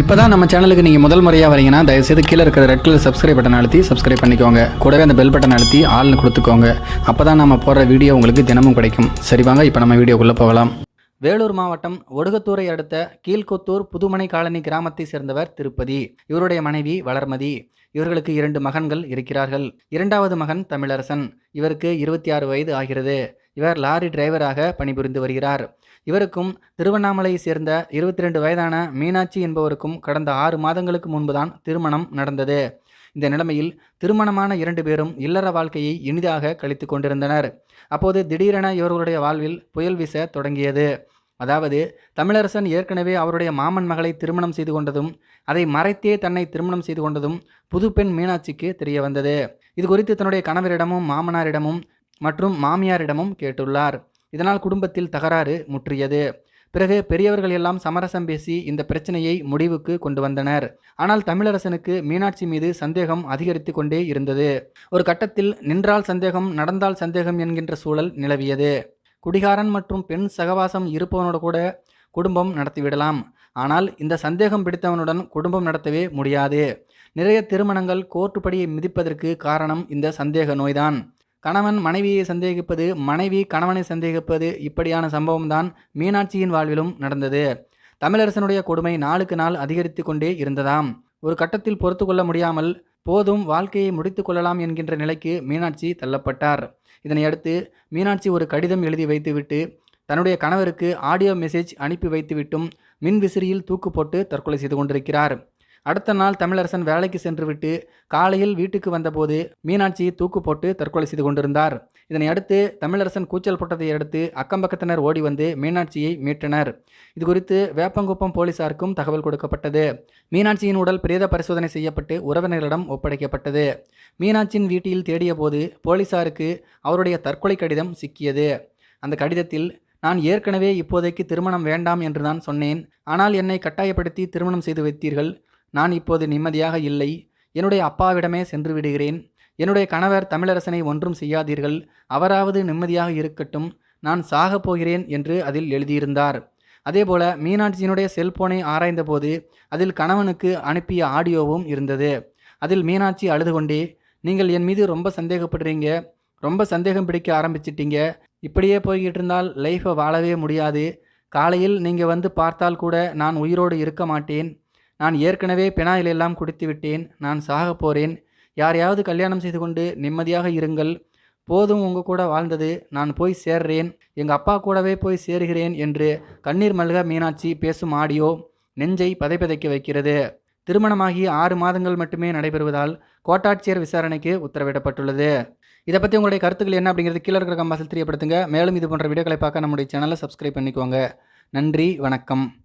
இப்போ தான் நம்ம சேனலுக்கு நீங்கள் முதல் முறையாக வரீங்கன்னா தயவுசெய்து கீழே இருக்கிற ரெட் கலர் சப்ஸ்கிரைப் பட்டன் அழுத்தி சப்ஸ்கிரைப் பண்ணிக்கோங்க. கூடவே அந்த பெல் பட்டன் அழுத்தி ஆள்னு கொடுத்துக்கோங்க. அப்போ தான் நம்ம போடுற வீடியோ உங்களுக்கு தினமும் கிடைக்கும். சரி வாங்க இப்போ நம்ம வீடியோக்குள்ளே போகலாம். வேலூர் மாவட்டம் ஒடுகத்தூரை அடுத்த கீழ்கொத்தூர் புதுமனை காலனி கிராமத்தை சேர்ந்தவர் திருப்பதி. இவருடைய மனைவி வளர்மதி. இவர்களுக்கு இரண்டு மகன்கள் இருக்கிறார்கள். இரண்டாவது மகன் தமிழரசன். இவருக்கு இருபத்தி ஆறு வயது ஆகிறது. இவர் லாரி டிரைவராக பணிபுரிந்து வருகிறார். இவருக்கும் திருவண்ணாமலையை சேர்ந்த இருபத்தி ரெண்டு வயதான மீனாட்சி என்பவருக்கும் கடந்த ஆறு மாதங்களுக்கு முன்புதான் திருமணம் நடந்தது. இந்த நிலைமையில் திருமணமான இரண்டு பேரும் இல்லற வாழ்க்கையை இனிதாக கழித்து கொண்டிருந்தனர். அப்போது திடீரென இவர்களுடைய வாழ்வில் புயல் வீச தொடங்கியது. அதாவது தமிழரசன் ஏற்கனவே அவருடைய மாமன் மகளை திருமணம் செய்து கொண்டதும் அதை மறைத்தே தன்னை திருமணம் செய்து கொண்டதும் புதுப்பெண் மீனாட்சிக்கு தெரிய வந்தது இது குறித்து தன்னுடைய கணவரிடமும் மாமனாரிடமும் மற்றும் மாமியாரிடமும் கேட்டுள்ளார். இதனால் குடும்பத்தில் தகராறு முற்றியது. பிறகு பெரியவர்கள் எல்லாம் சமரசம் பேசி இந்த பிரச்சனையை முடிவுக்கு கொண்டு வந்தனர். ஆனால் தமிழரசனுக்கு மீனாட்சி மீது சந்தேகம் அதிகரித்து கொண்டே இருந்தது. ஒரு கட்டத்தில் நின்றால் சந்தேகம் நடந்தால் சந்தேகம் என்கின்ற சூழல் நிலவியது. குடிகாரன் மற்றும் பெண் சகவாசம் இருப்பவனோட கூட குடும்பம் நடத்திவிடலாம். ஆனால் இந்த சந்தேகம் பிடித்தவனுடன் குடும்பம் நடத்தவே முடியாது. நிறைய திருமணங்கள் கோர்ட்டுப்படியை மிதிப்பதற்கு காரணம் இந்த சந்தேக நோய்தான். கணவன் மனைவியை சந்தேகிப்பது மனைவி கணவனை சந்தேகிப்பது இப்படியான சம்பவம்தான் மீனாட்சியின் வாழ்விலும் நடந்தது. தமிழரசனுடைய கொடுமை நாளுக்கு நாள் அதிகரித்து கொண்டே இருந்ததாம். ஒரு கட்டத்தில் பொறுத்து கொள்ள முடியாமல் போதும் வாழ்க்கையை முடித்து கொள்ளலாம் என்கின்ற நிலைக்கு மீனாட்சி தள்ளப்பட்டார். இதனையடுத்து மீனாட்சி ஒரு கடிதம் எழுதி வைத்துவிட்டு தன்னுடைய கணவருக்கு ஆடியோ மெசேஜ் அனுப்பி வைத்துவிட்டும் மின் விசிறியில் தூக்கு போட்டு தற்கொலை செய்து கொண்டிருக்கிறார். அடுத்த நாள் தமிழரசன் வேலைக்கு சென்றுவிட்டு காலையில் வீட்டுக்கு வந்தபோது மீனாட்சி தூக்கு போட்டு தற்கொலை செய்து கொண்டிருந்தார். இதனை அடுத்து தமிழரசன் கூச்சல் போட்டதை அடுத்து அக்கம்பக்கத்தினர் ஓடி வந்து மீனாட்சியை மீட்டனர். இது குறித்து வேப்பங்குப்பம் போலீசாருக்கும் தகவல் கொடுக்கப்பட்டது. மீனாட்சியின் உடல் பிரேத பரிசோதனை செய்யப்பட்டு உறவினர்களிடம் ஒப்படைக்கப்பட்டது. மீனாட்சியின் வீட்டில் தேடிய போது போலீசாருக்கு அவருடைய தற்கொலை கடிதம் சிக்கியது. அந்த கடிதத்தில் நான் ஏற்கனவே இப்போதைக்கு திருமணம் வேண்டாம் என்று தான் சொன்னேன். ஆனால் என்னை கட்டாயப்படுத்தி திருமணம் செய்து வைத்தீர்கள். நான் இப்போது நிம்மதியாக இல்லை. என்னுடைய அப்பாவிடமே சென்று விடுகிறேன். என்னுடைய கணவர் தமிழரசனை ஒன்றும் செய்யாதீர்கள். அவராவது நிம்மதியாக இருக்கட்டும். நான் சாகப் போகிறேன் என்று அதில் எழுதியிருந்தார். அதேபோல மீனாட்சியினுடைய செல்போனை ஆராய்ந்தபோது அதில் கணவனுக்கு அனுப்பிய ஆடியோவும் இருந்தது. அதில் மீனாட்சி அழுது கொண்டே நீங்கள் என் மீது ரொம்ப சந்தேகப்படுறீங்க. ரொம்ப சந்தேகம் பிடிக்க ஆரம்பிச்சிட்டீங்க. இப்படியே போய்கிட்டு இருந்தால் லைஃப்பை வாழவே முடியாது. காலையில் நீங்கள் வந்து பார்த்தால் கூட நான் உயிரோடு இருக்க மாட்டேன். நான் ஏற்கனவே பினாயில் எல்லாம் குடித்து விட்டேன் நான் சாக போகிறேன் யாரையாவது கல்யாணம் செய்து கொண்டு நிம்மதியாக இருங்கள். போதும் உங்க கூட வாழ்ந்தது. நான் போய் சேர்றேன். எங்கள் அப்பா கூடவே போய் சேருகிறேன் என்று கண்ணீர் மல்க மீனாட்சி பேசும் ஆடியோ நெஞ்சை பதைப்பதைக்க வைக்கிறது. திருமணமாகி ஆறு மாதங்கள் மட்டுமே நடைபெறுவதால் கோட்டாட்சியர் விசாரணைக்கு உத்தரவிடப்பட்டுள்ளது. இதை பற்றி உங்களுடைய கருத்துக்கள் என்ன அப்படிங்கிறது கீழே இருக்கிற கம்பாசில் தெரியப்படுத்துங்க. மேலும் இது போன்ற வீடியோக்களை பார்க்க நம்முடைய சேனலை சப்ஸ்கிரைப் பண்ணிக்கோங்க. நன்றி வணக்கம்.